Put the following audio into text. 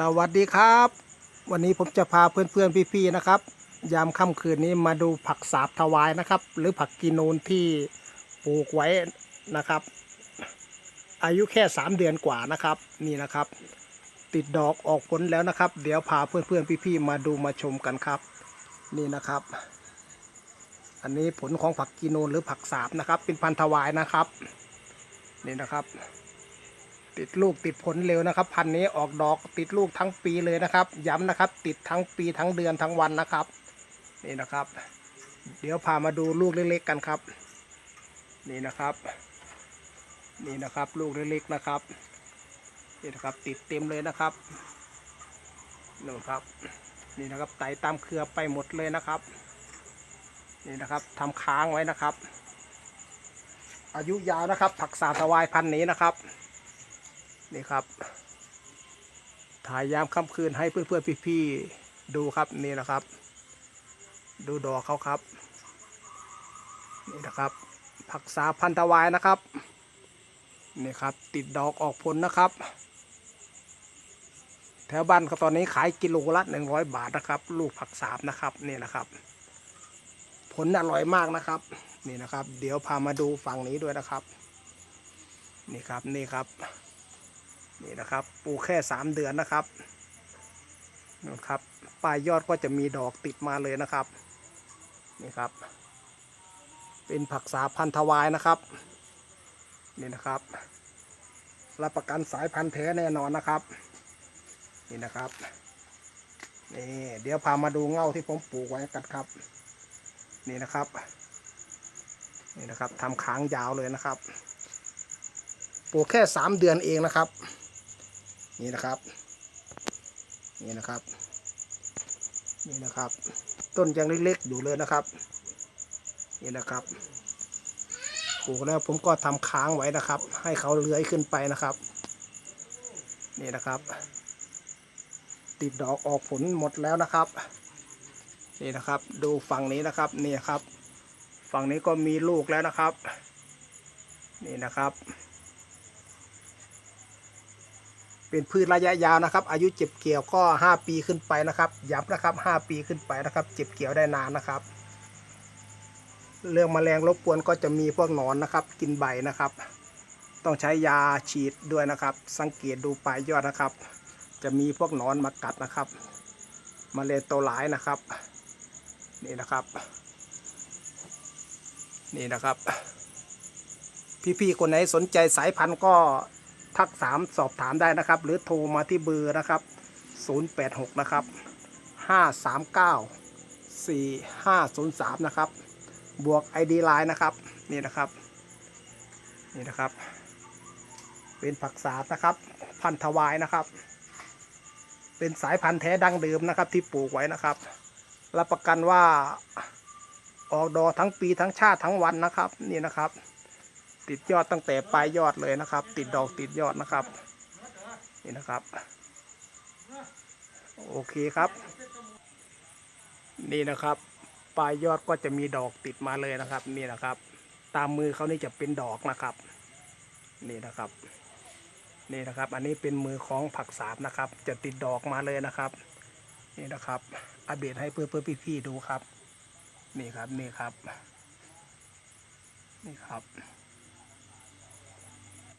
สวัสดีครับ วันนี้ผมจะพาเพื่อนๆพี่ๆนะครับ ยามค่ำคืนนี้มาดูผักสาบถวายนะครับ หรือผักกีนูนที่ปลูกไว้นะครับ อายุแค่ 3 เดือนกว่านะครับนี่นะครับ ติดดอกออกผลแล้วนะครับ เดี๋ยวพาเพื่อนๆพี่ๆมาดูมาชมกันครับ นี่นะครับ อันนี้ผลของผักกีนูนหรือผักสาบนะครับ เป็นพันธุ์ถวายนะครับ นี่นะครับ ติดลูกติดผลเร็วนะครับ พันนี้ออกดอกติดลูกทั้งปีเลยนะครับ ย้ำนะครับ ติดทั้งปีทั้งเดือนทั้งวันนะครับ นี่นะครับ เดี๋ยวพามาดูลูกเล็กๆกันครับ นี่นะครับ นี่นะครับลูกเล็กๆนะครับนี่นะครับติดเต็มเลยนะครับนี่ครับ นี่นะครับไต่ตามเครือไปหมดเลยนะครับ นี่นะครับทำค้างไว้นะครับ อายุยาวนะครับ ผักสาสวายพันธุ์นี้นะครับ นี่ครับถ่ายยามค่ำคืนให้เพื่อนๆพี่ๆดูครับนี่นะครับ ดูดอกเขาครับนี่นะครับ ผักษาพันธวายนะครับนี่ครับติดดอกออกผลนะครับ แถวบ้านเขาตอนนี้ขายกิโลละหนึ่งร้อยบาทนะครับ ลูกผักสาบนะครับนี่นะครับ ผลอร่อยมากนะครับนี่นะครับ เดี๋ยวพามาดูฝั่งนี้ด้วยนะครับ นี่ครับนี่ครับ นี่นะครับ ปลูกแค่สามเดือนนะครับนะครับปลายยอดก็จะมีดอกติดมาเลยนะครับนี่ครับ เป็นผักษาพันธวายนะครับนี่นะครับ รับประกันสายพันธุ์แท้แน่นอนนะครับ นี่นะครับนี่เดี๋ยวพามาดูเง่าที่ผมปลูกไว้กันครับ นี่นะครับนี่นะครับทำค้างยาวเลยนะครับ ปลูกแค่สามเดือนเองนะครับ นี่นะครับ นี่นะครับ นี่นะครับ ต้นยังเล็กๆอยู่เลยนะครับ นี่นะครับปลูกแล้วผมก็ทำค้างไว้นะครับ ให้เขาเลื้อยขึ้นไปนะครับ นี่นะครับ ติดดอกออกผลหมดแล้วนะครับ นี่นะครับ ดูฝั่งนี้นะครับ นี่ครับ ฝั่งนี้ก็มีลูกแล้วนะครับ นี่นะครับ เป็นพืชระยะยาวนะครับ อายุเจ็บเกี่ยวก็ 5 ปีขึ้นไปนะครับย้ำนะครับ 5 ปีขึ้นไปนะครับเจ็บเกี่ยวได้นานนะครับ เรื่องแมลงรบกวนก็จะมีพวกหนอนนะครับ กินใบนะครับ ต้องใช้ยาฉีดด้วยนะครับ สังเกตดูปลายยอดนะครับ จะมีพวกหนอนมากัดนะครับมแมลงตัวร้ายนะครับ นี่นะครับ นี่นะครับพี่ๆคนไหนสนใจสายพันธุ์ก็ ทักถามสอบถามได้นะครับ หรือโทรมาที่เบอร์นะครับ 086 นะครับ 539 4503 นะครับ บวก ID Line นะครับ นี่นะครับ นี่นะครับ เป็นผักสาดนะครับ พันธวายนะครับ เป็นสายพันธุ์แท้ดั้งเดิมนะครับ ที่ปลูกไว้นะครับ รับประกันว่าออกดอกทั้งปีทั้งชาติทั้งวันนะครับ นี่นะครับ ติดยอดตั้งแต่ปลายยอดเลยนะครับ ติดดอกติดยอดนะครับนี่นะครับ โอเคครับ นี่นะครับ ปลายยอดก็จะมีดอกติดมาเลยนะครับ นี่นะครับ ตามมือเขานี่จะเป็นดอกนะครับ นี่นะครับ นี่นะครับ อันนี้เป็นมือของผักสาบนะครับ จะติดดอกมาเลยนะครับ นี่นะครับ อัปเดตให้เพื่อนเพื่อนพี่ๆดูครับ นี่ครับ นี่ครับ นี่ครับ